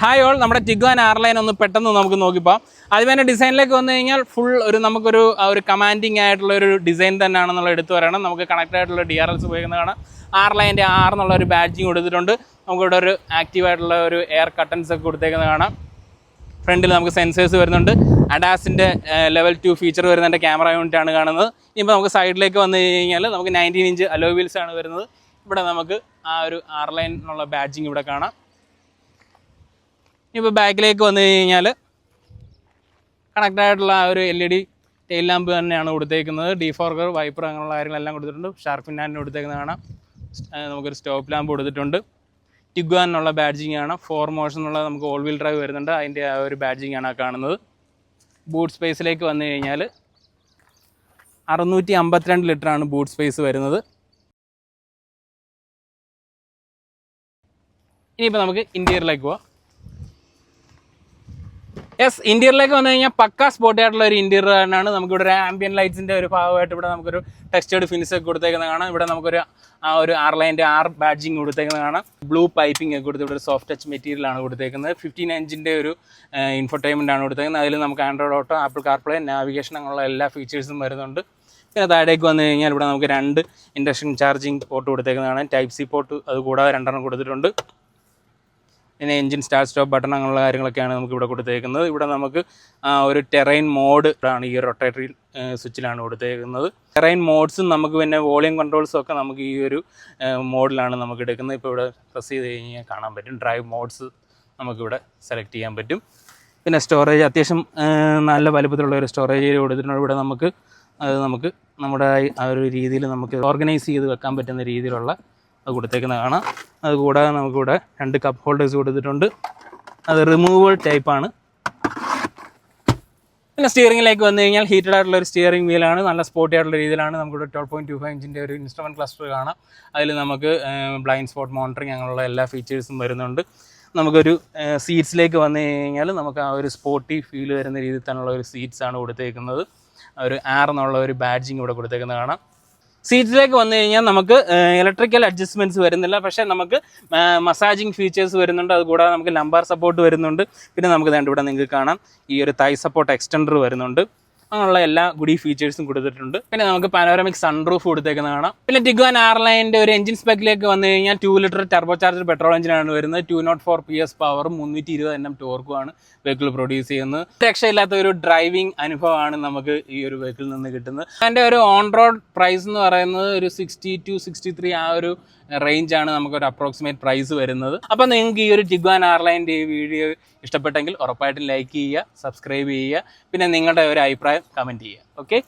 Hi all നമ്മുടെ Tiguan ആർലൈൻ ഒന്ന് പെട്ടെന്ന് നമുക്ക് നോക്കിപ്പോൾ അതിന്റെ ഡിസൈനിലേക്ക് വന്നു കഴിഞ്ഞാൽ ഫുൾ ഒരു നമുക്കൊരു ഒരു കമാൻഡിങ് ആയിട്ടുള്ള ഒരു ഡിസൈൻ തന്നെയാണെന്നുള്ള എടുത്തു പറയണം. നമുക്ക് കണക്ട് ആയിട്ടുള്ള ഡി ആർ എൽസ് ഉപയോഗിക്കുന്നതാണ് ആർലൈന്റെ ആർ എന്നുള്ള ഒരു ബാഡ്ജിങ് കൊടുത്തിട്ടുണ്ട്. നമുക്കിവിടെ ഒരു ആക്റ്റീവ് ആയിട്ടുള്ള ഒരു എയർ കട്ടൻസ് ഒക്കെ കൊടുത്തേക്കുന്നത് കാണാം. ഫ്രണ്ടിൽ നമുക്ക് സെൻസേഴ്സ് വരുന്നുണ്ട്. അഡാസിന്റെ ലെവൽ ടു ഫീച്ചർ വരുന്നതിന്റെ ക്യാമറ യൂണിറ്റാണ് കാണുന്നത്. ഇപ്പോൾ നമുക്ക് സൈഡിലേക്ക് വന്നു കഴിഞ്ഞാൽ നമുക്ക് നയന്റീൻ ഇഞ്ച് അലോ വീൽസാണ് വരുന്നത്. ഇവിടെ നമുക്ക് ആ ഒരു ആർലൈൻ എന്നുള്ള ബാഡ്ജിങ് ഇവിടെ കാണാം. ഇപ്പോൾ ബാക്കിലേക്ക് വന്നു കഴിഞ്ഞാൽ കണക്ട് ആയിട്ടുള്ള ആ ഒരു L E D tail lamp തന്നെയാണ് കൊടുത്തേക്കുന്നത്. ഡിഫോർഗർ വൈപ്പർ അങ്ങനെയുള്ള കാര്യങ്ങളെല്ലാം കൊടുത്തിട്ടുണ്ട്. ഷാർപ്പിൻ ഹാൻഡ് കൊടുത്തേക്കുന്നത് കാണാം. നമുക്കൊരു സ്റ്റോപ്പ് ലാമ്പ് കൊടുത്തിട്ടുണ്ട്. ടിഗ്വാൻ എന്നുള്ള ബാഡ്ജിങ് ആണ്. ഫോർ മോഷൻ എന്നുള്ള നമുക്ക് ഓൾ വീൽ ഡ്രൈവ് വരുന്നുണ്ട്. അതിന്റെ ആ ഒരു ബാഡ്ജിങ് ആണ് കാണുന്നത്. ബൂട്ട് സ്പേസിലേക്ക് വന്നു കഴിഞ്ഞാൽ അറുന്നൂറ്റി അമ്പത്തിരണ്ട് ലിറ്ററാണ് ബൂട്ട് സ്പേസ് വരുന്നത്. ഇനിയിപ്പോൾ നമുക്ക് ഇന്റീരിയറിലേക്ക് പോവാം. യെസ് ഇന്ത്യയിലേക്ക് വന്നു കഴിഞ്ഞാൽ പക്ക സ്പോട്ടി ആയിട്ടുള്ള ഒരു ഇന്റീരിയർ തന്നെയാണ്. നമുക്കിവിടെ ഒരു ആംബിയൻ ലൈറ്റ്സിന്റെ ഒരു ഭാഗമായിട്ട് ഇവിടെ നമുക്കൊരു ടെക്സ്റ്റേർഡ് ഫിനിഷ് ഒക്കെ കൊടുത്തേക്കുന്നത് കാണാം. ഇവിടെ നമുക്കൊരു ആ ഒരു ആർ ലൈന്റെ ആർ ബാഡ്ജിങ് കൊടുത്തേക്കുന്നത് കാണാം. ബ്ലൂ പൈപ്പിംഗ് ഒക്കെ കൊടുത്ത് ഇവിടെ സോഫ്റ്റ് ടച്ച് മെറ്റീരിയൽ ആണ് കൊടുത്തേക്കുന്നത്. ഫിഫ്റ്റീൻ ഇഞ്ചിന്റെ ഒരു ഇൻഫർടൈൻമെന്റ് ആണ് കൊടുത്തേക്കുന്നത്. അതിൽ നമുക്ക് Android auto Apple CarPlay navigation അങ്ങനെയുള്ള എല്ലാ ഫീച്ചേഴ്സും വരുന്നുണ്ട്. പിന്നെ താഴേക്ക് വന്നു കഴിഞ്ഞാൽ ഇവിടെ നമുക്ക് രണ്ട് ഇൻഡക്ഷൻ ചാർജിങ് പോർട്ട് കൊടുത്തേക്കുന്നതാണ്. ടൈപ്പ് സി പോർട്ട് അത് കൂടാതെ രണ്ടെണ്ണം കൊടുത്തിട്ടുണ്ട്. പിന്നെ എഞ്ചിൻ സ്റ്റാർട്ട് സ്റ്റോപ്പ് ബട്ടൺ അങ്ങനെയുള്ള കാര്യങ്ങളൊക്കെയാണ് നമുക്ക് ഇവിടെ കൊടുത്തേക്കുന്നത്. ഇവിടെ നമുക്ക് ഒരു ടെറൈൻ മോഡ് ആണ് ഈ റൊട്ടേറ്ററി സ്വിച്ചിലാണ് കൊടുത്തേക്കുന്നത്. ടെറൈൻ മോഡ്സും നമുക്ക് പിന്നെ വോളിയം കൺട്രോൾസും ഒക്കെ നമുക്ക് ഈ ഒരു മോഡിലാണ് നമുക്ക് എടുക്കുന്നത്. ഇപ്പോൾ ഇവിടെ പ്രസ് ചെയ്ത് കഴിഞ്ഞാൽ കാണാൻ പറ്റും. ഡ്രൈവ് മോഡ്സ് നമുക്കിവിടെ സെലക്ട് ചെയ്യാൻ പറ്റും. പിന്നെ സ്റ്റോറേജ് അത്യാവശ്യം നല്ല വലുപ്പത്തിലുള്ള ഒരു സ്റ്റോറേജ് ഏരിയ കൊടുത്തിട്ടുണ്ട്. ഇവിടെ നമുക്ക് അത് നമുക്ക് നമ്മുടെ ആ ഒരു രീതിയിൽ നമുക്ക് ഓർഗനൈസ് ചെയ്ത് വെക്കാൻ പറ്റുന്ന രീതിയിലുള്ള അത് കൊടുത്തേക്കുന്നത് കാണാം. അത് കൂടാതെ നമുക്കിവിടെ രണ്ട് കപ്പ് ഹോൾഡേഴ്സ് കൊടുത്തിട്ടുണ്ട്. അത് റിമൂവൽ ടൈപ്പാണ് പിന്നെ സ്റ്റിയറിംഗിലേക്ക് വന്നു കഴിഞ്ഞാൽ ഹീറ്റഡ് ആയിട്ടുള്ള ഒരു സ്റ്റിയറിംഗ് വീലാണ് നല്ല സ്പോർട്ടി ആയിട്ടുള്ള രീതിയിലാണ് നമുക്ക് ട്വൽവ് പോയിന്റ് ടു ഫൈവ് ഇഞ്ചിന്റെ ഒരു ഇൻസ്ട്രുമെന്റ് ക്ലസ്റ്റർ കാണാം. അതിൽ നമുക്ക് ബ്ലൈൻഡ് സ്പോട്ട് മോണിറ്ററിങ് അങ്ങനെയുള്ള എല്ലാ ഫീച്ചേഴ്സും വരുന്നുണ്ട്. നമുക്കൊരു സീറ്റ്സിലേക്ക് വന്നു കഴിഞ്ഞാൽ നമുക്ക് ആ ഒരു സ്പോർട്ടി ഫീൽ വരുന്ന രീതിയിൽ തന്നെയുള്ള ഒരു സീറ്റ്സ് ആണ് കൊടുത്തേക്കുന്നത്. ഒരു ആർ എന്നുള്ള ഒരു ബാഡ്ജിങ് ഇവിടെ കൊടുത്തേക്കുന്നത് കാണാം. സീറ്റിലേക്ക് വന്നു കഴിഞ്ഞാൽ നമുക്ക് ഇലക്ട്രിക്കൽ അഡ്ജസ്റ്റ്മെന്റ്സ് വരുന്നില്ല. പക്ഷേ നമുക്ക് മസാജിങ് ഫീച്ചേഴ്സ് വരുന്നുണ്ട്. അതുകൂടാതെ നമുക്ക് ലംബാർ സപ്പോർട്ട് വരുന്നുണ്ട്. പിന്നെ നമുക്ക് ദാണ്ട് ഇവിടെ നിങ്ങൾക്ക് കാണാം. ഈ ഒരു തൈ സപ്പോർട്ട് എക്സ്റ്റൻഡർ വരുന്നുണ്ട്. അങ്ങനെയുള്ള എല്ലാ ഗുഡി ഫീച്ചേഴ്സും കൊടുത്തിട്ടുണ്ട്. പിന്നെ നമുക്ക് പാനോറമിക് സൺറൂഫ് കൊടുത്തേക്കുന്നത് കാണാം. പിന്നെ ടിഗ്വാൻ ആർലൈന്റെ ഒരു എഞ്ചിൻ സ്പെക്കിലേക്ക് വന്നു കഴിഞ്ഞാൽ two litre turbo charger petrol എഞ്ചിനാണ് വരുന്നത്. Two nought four P S പവറും മുന്നൂറ്റി ഇരുപത് എണ്ണം ടോർക്കുമാണ് വെഹിക്കിൾ പ്രൊഡ്യൂസ് ചെയ്യുന്നത്. രക്ഷയില്ലാത്ത ഒരു ഡ്രൈവിംഗ് അനുഭവമാണ് നമുക്ക് ഈ ഒരു വെഹിക്കിളിൽ നിന്ന് കിട്ടുന്നത്. അതിന്റെ ഒരു ഓൺ റോഡ് പ്രൈസ് എന്ന് പറയുന്നത് ഒരു സിക്സ്റ്റി ടു സിക്സ്റ്റി ത്രീ ആ ഒരു റേഞ്ചാണ് നമുക്ക് ഒരു അപ്രോക്സിമേറ്റ് പ്രൈസ് വരുന്നത്. അപ്പോൾ നിങ്ങൾക്ക് ഈ ഒരു ടിഗ്വാൻ ആർലൈന്റെ ഈ വീഡിയോ ഇഷ്ടപ്പെട്ടെങ്കിൽ ഉറപ്പായിട്ടും ലൈക്ക് ചെയ്യുക സബ്സ്ക്രൈബ് ചെയ്യുക. പിന്നെ നിങ്ങളുടെ ഒരു അഭിപ്രായം കമന്റ് ചെയ്യുക. ഓക്കെ?